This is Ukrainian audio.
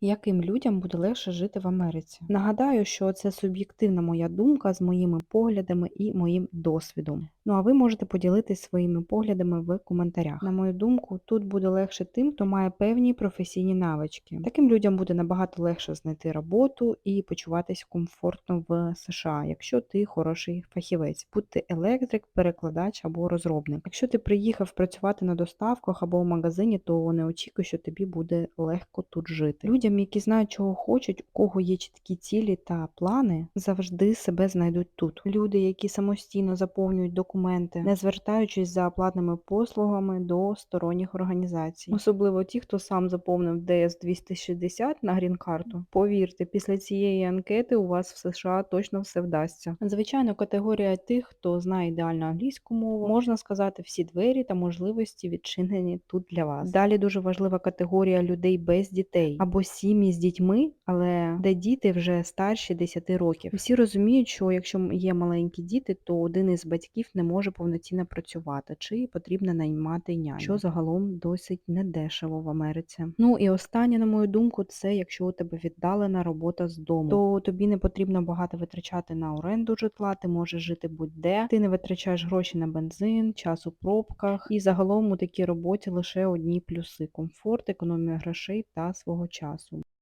Яким людям буде легше жити в Америці? Нагадаю, що це суб'єктивна моя думка з моїми поглядами і моїм досвідом. Ну а ви можете поділитись своїми поглядами в коментарях. На мою думку, тут буде легше тим, хто має певні професійні навички. Таким людям буде набагато легше знайти роботу і почуватись комфортно в США, якщо ти хороший фахівець, будь ти електрик, перекладач або розробник. Якщо ти приїхав працювати на доставках або в магазині, то не очікуй, що тобі буде легко тут жити. Людям, які знають, чого хочуть, у кого є чіткі цілі та плани, завжди себе знайдуть тут. Люди, які самостійно заповнюють документи, не звертаючись за платними послугами до сторонніх організацій, особливо ті, хто сам заповнив ДС 260 на грін-карту. Повірте, після цієї анкети у вас в США точно все вдасться. Звичайно, категорія тих, хто знає ідеально англійську мову, можна сказати, всі двері та можливості відчинені тут для вас. Далі дуже важлива категорія людей без дітей або сім'ї з дітьми, але де діти вже старші 10 років. Всі розуміють, що якщо є маленькі діти, то один із батьків не може повноцінно працювати, чи потрібно наймати няню, що загалом досить недешево в Америці. Ну і останнє, на мою думку, це якщо у тебе віддалена робота з дому, то тобі не потрібно багато витрачати на оренду житла, ти можеш жити будь-де, ти не витрачаєш гроші на бензин, час у пробках, і загалом у такій роботі лише одні плюси: комфорт, економія грошей та свого часу. classroom.